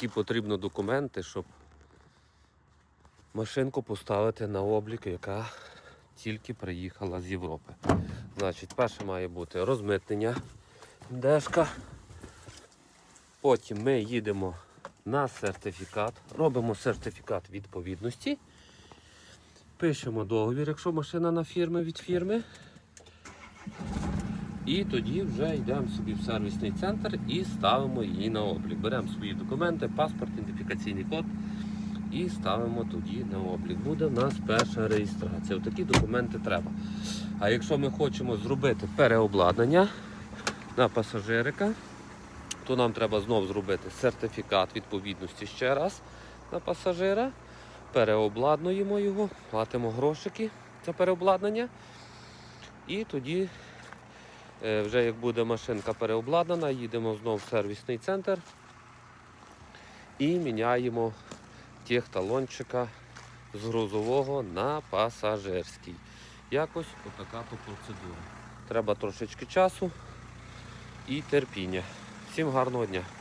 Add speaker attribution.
Speaker 1: Які потрібно документи, щоб машинку поставити на облік, яка тільки приїхала з Європи. Значить, перше має бути розмитнення дешка. Потім ми їдемо на сертифікат, робимо сертифікат відповідності. Пишемо договір, якщо машина на фірми від фірми. І тоді вже йдемо собі в сервісний центр і ставимо її на облік. Беремо свої документи, паспорт, ідентифікаційний код і ставимо тоді на облік. Буде в нас перша реєстрація. Такі документи треба. А якщо ми хочемо зробити переобладнання на пасажирика, то нам треба знов зробити сертифікат відповідності ще раз на пасажира. Переобладнуємо його, платимо грошики за переобладнання. І тоді Вже як буде машинка переобладнана, їдемо знову в сервісний центр і міняємо тих талончика з грузового на пасажирський. Якось отака то процедура. Треба трошечки часу і терпіння. Всім гарного дня!